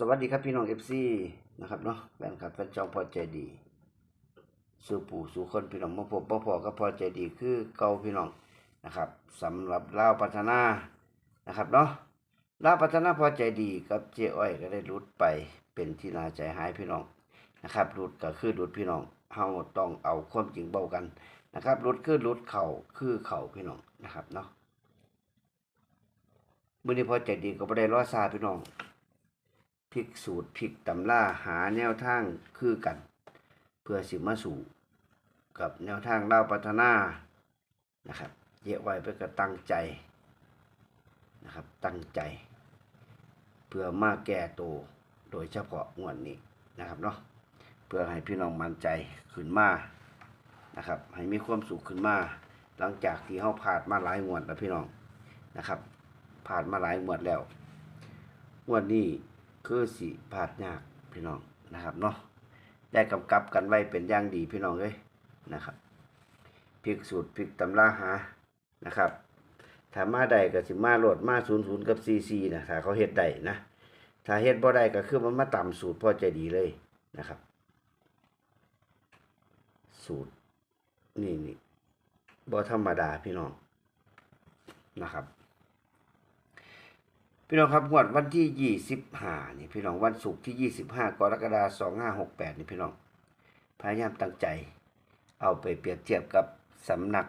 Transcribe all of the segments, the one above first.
สวัสดีครับพี่น้องเอฟซีนะครับเนาะแฟนคลับแฟนจองพอใจดีสู่ปู่สู่คนพี่น้องมาพบมาพอก็พอใจดีคือเก่าพี่น้องนะครับสำหรับลาวพัฒนานะครับเนาะลาวพัฒนาพอใจดีกับเจ๊อ้อยก็ได้รุดไปเป็นที่น่าใจหายพี่น้องนะครับรุดก็คือรุดพี่น้องเฮาต้องเอาความจริงเบากันนะครับรุดคือรุดเข่าคือเข่าพี่น้องนะครับเนาะมื้อนี้พอใจดีก็บ่ได้รอซาพี่น้อง พลิกสูตรพลิกตำล่าหาแนวทางคือกัน เพื่อสิมาสู่กับแนวทางเล่าวพัฒนานะครับเยอะไว้เพื่อก็ตั้งใจนะครับตั้งใจ เพื่อมาแก้ตัวโดยเฉพาะงวดนี้นะครับเนาะเพื่อให้พี่น้องมั่นใจขึ้นมานะครับให้มีความสุขขึ้นมา หลังจากที่เขาผ่านมาหลายงวดแล้วพี่น้องนะครับผ่านมาหลายงวดแล้วงวดนี้ คือสิพลาดยากพี่น้องนะครับเนาะได้กำกับกันไว้เป็นอย่างดีพี่น้องเอ้ยนะครับพลิกสูตรพลิกตำราหานะครับถ้ามาได้ก็สิมาโหลดมาศูนย์ศูนย์กับซีซีนะถ้าเขาเฮ็ดได้นะถ้าเฮ็ดบ่ได้ก็คือมันมาต่ำสูตรพอใจดีเลยนะครับ สูตรนี่นี่บ่ธรรมดาพี่น้องนะครับ พี่น้องครับงวดวันที่ยี่สิบห้านี่พี่น้องวันศุกร์ที่ยี่สิบห้ากรกฎาคมสองห้าหกแปดนี่พี่น้องพยายามตั้งใจ เอาไปเปรียบเทียบกับสำนัก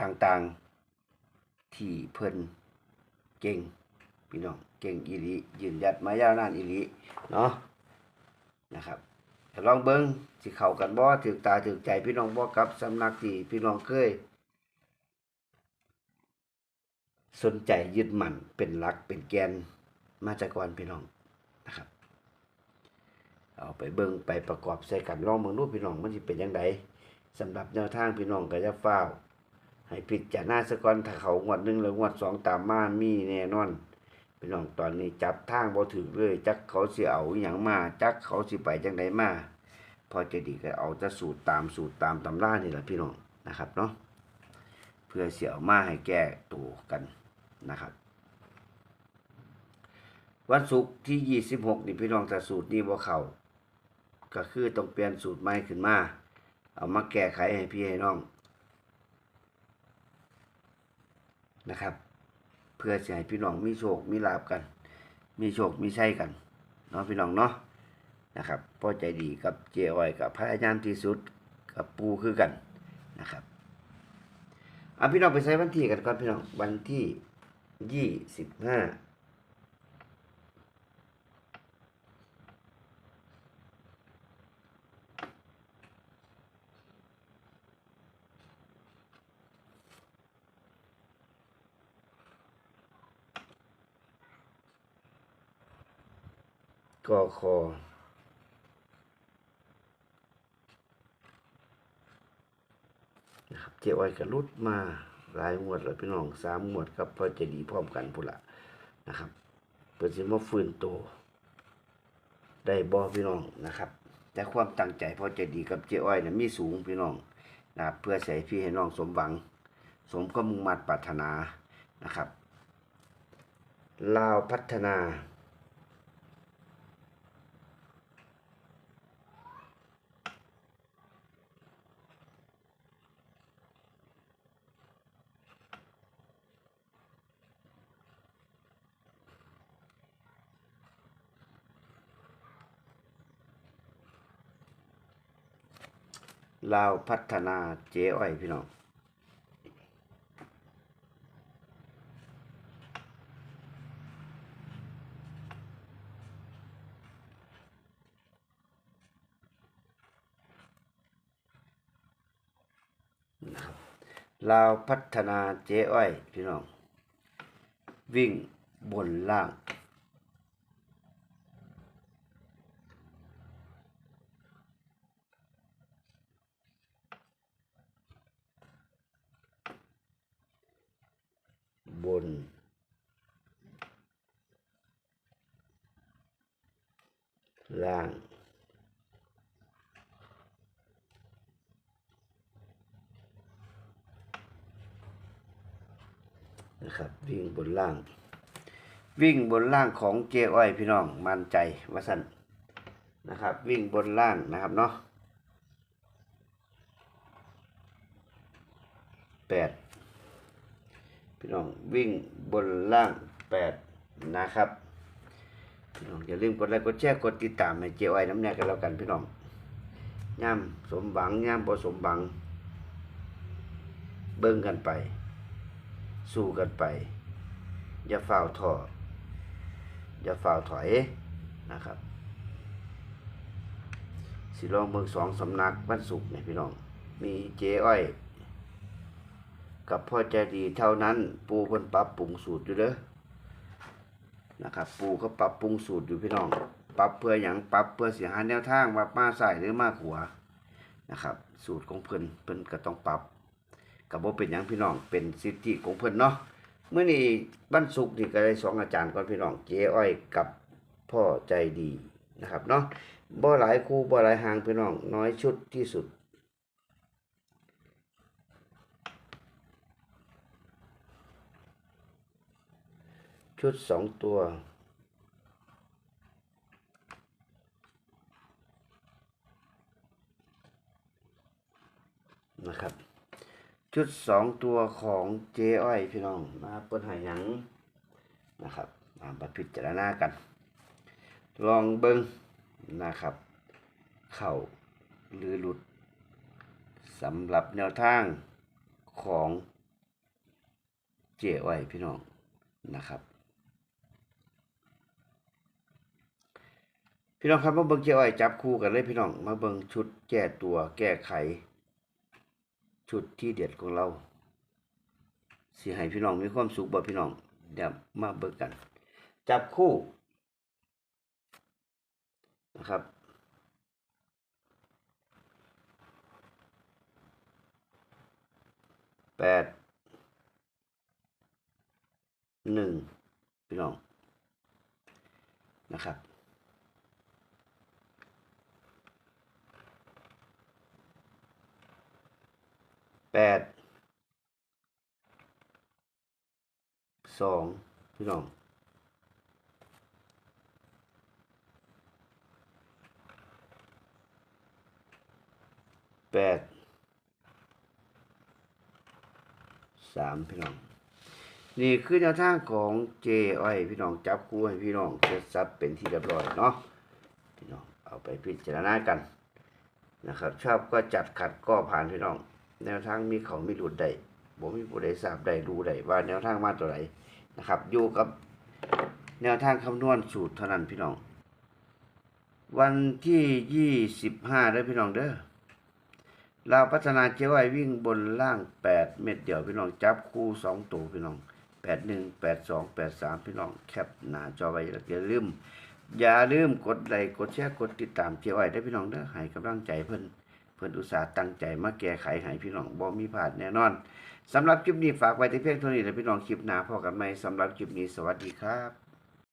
ต่างๆ ที่เพิ่นเก่งพี่น้องเก่งอีหลียืนยัดมายาวนานอีหลีเนาะนะครับลองเบิ้งสิเข้ากันบ่ถึกตาถึกใจพี่น้องบ่กับสำนักที่พี่น้องเคย สนใจยึดมั่นเป็นหลักเป็นแกนมาจากก่อนพี่น้องนะครับเอาไปเบิ่งไปประกอบใส่กันลองเบิ่งดูปพี่น้องมันสิเป็นจังไดสำหรับแนวทางพี่น้องก็จะฟ้า ให้พิดจารณาซะก่อนถ้าเขางวดหนึ่งแล้วงวดสองตามมามีแน่นอนพี่น้องตอนนี้จับทางบ่ถึกเลย จักเขาสิเอาอย่างมา จักเขาสิไปจังไดมาพอจะดีก็เอาจะสูตรตามสูตรตามตำรานี่แหละพี่น้องนะครับเนาะเพื่อเสียเอามาให้แก้ตัวกัน นะครับ วันศุกร์ที่ 26 นี่พี่น้องแต่สูตรนี้บ่เข้าก็คือต้องเปลี่ยนสูตรใหม่ขึ้นมา เอามาแก้ไขให้พี่ให้น้องนะครับ เพื่อจะให้พี่น้องมีโชค มีลาบกัน มีโชค มีใชัยกันเนาะพี่น้องเนาะนะครับพ่อใจดีกับเจอ้อยกับพระอาจารย์ที่สุดกับปูคือกันนะครับเอาพี่น้องไปใช้วันที่กันก่อนพี่น้องวันที่ ยี่สิบห้าก็คอนะครับเจ้าอ้อยกระลุดมา หลายงวดแล้วพี่น้องสามงวดครับพอจะดีพร้อมกันพุ่นละนะครับเปิดสิมาฟื้นตัวได้บ่พี่น้องนะครับ แต่ความตั้งใจพอจะดีกับเจ้อ้อยเนี่ยมีสูงพี่น้องนะเพื่อใส่พี่ให้น้องสมหวัง สมความมุ่งมั่นปรารถนานะครับลาวพัฒนา ลาวพัฒนาเจ๊อ้อยพี่น้องนะครับลาวพัฒนาเจ๊อ้อยพี่น้อง วิ่งบนล่าง บ น ล่าง นะครับ วิ่งบนล่าง วิ่งบนล่างของเจอ้อยพี่น้อง มั่นใจว่าสั่นนะครับ วิ่งบนล่างนะครับเนาะแปด พี่น้องวิ่งบนล่างแปดนะครับพี่น้องอย่าลืมกดไลค์กดแชร์กดติดตามให้เจอ้อยน้ำแน่กันแล้วกันพี่น้องย่ำสมหวังย่ำบ่สมหวัง เบิ่งกันไป สู้กันไป อย่าฝ่าวท้ออย่าฝ่าวถอยนะครับสิลองเบิ่งสองสำนักวันศุกเนี่ยพี่น้อง มีเจ๊อ้อย กับพ่อใจดีเท่านั้น ปูเพิ่นปรับปรุงสูตรอยู่เด้อนะครับ ปูก็ปรับปรุงสูตรอยู่พี่น้อง ปรับเพื่ออย่างปรับเพื่อเสียหาแนวทางว่ามาใส่หรือมาขวานะครับ สูตรของเพิ่นเพิ่นก็ต้องปรับกับว่าเป็นหยังพี่น้องเป็นสิทธิของเพิ่นเนาะเมื่อนี้วันศุกนี่ก็ได้สองอาจารย์ก่อนพี่น้องเจ๊อ้อยกับพ่อใจดีนะครับเนาะบ่หลายคู่บ่หลายหางพี่น้องน้อยชุดที่สุด ชุดสองตัว นะครับ ชุดสองตัวของเจ๊อ้อยพี่น้องนะครับเปิ้นหาหยังนะครับมาบัดพิจารณากัน ลองเบิ้งนะครับ เข้าหรือหลุดสำหรับแนวทางของเจ๊อ้อยพี่น้องนะครับ พี่น้องครับมาเบิ่งเจ๊อ้อยจับคู่กันเลยพี่น้อง มาเบิ่งชุดแก้ตัวแก้ไข ชุดที่เด็ดของเราสิให้พี่น้องมีความสุขบ่พี่น้องเดี๋ยวมาเบิกกัน จับคู่นะครับแปดหนึ่งพี่น้องนะครับ แปด สองพี่น้องแปดสามพี่น้อง นี่คือแนวทางของเจอ้อยพี่น้องจับคู่ให้พี่น้องเสร็จสับเป็นที่เรียบร้อยเนาะพี่น้องเอาไปพิจารณากันนะครับ ชอบก็จัดขัดก็ผ่านพี่น้อง แนวทางมีเขามีหลุดได้ผมมีผู้ใดทราบได้รู้ได้ว่าแนวทางมาตัวไหน นะครับ อยู่กับแนวทางคำนวณสูตรเท่านั้นพี่น้อง วันที่ยี่สิบห้าเด้อพี่น้องเด้อเราพัฒนาเจ้าไว้วิ่งบนล่างแปดเม็ดเดียวพี่น้อง จับคู่สองตัวพี่น้องแปดหนึ่งแปดสองแปดสามพี่น้องแคปหน้าจอไว้แล้วอย่าลืมอย่าลืมกดไลค์กดแชร์กดติดตามเจ้าไว้ได้พี่น้องเด้อให้กำลังใจเพิ่นเพิ่นอุตส่าห์ตั้งใจมาแก้ไขให้พี่น้องบ่มีพลาดแน่นอน สำหรับคลิปนี้ฝากไว้ที่เพียงเท่านี้แหละพี่น้องคลิปหน้าพอกันไหมสำหรับคลิปนี้สวัสดีครับ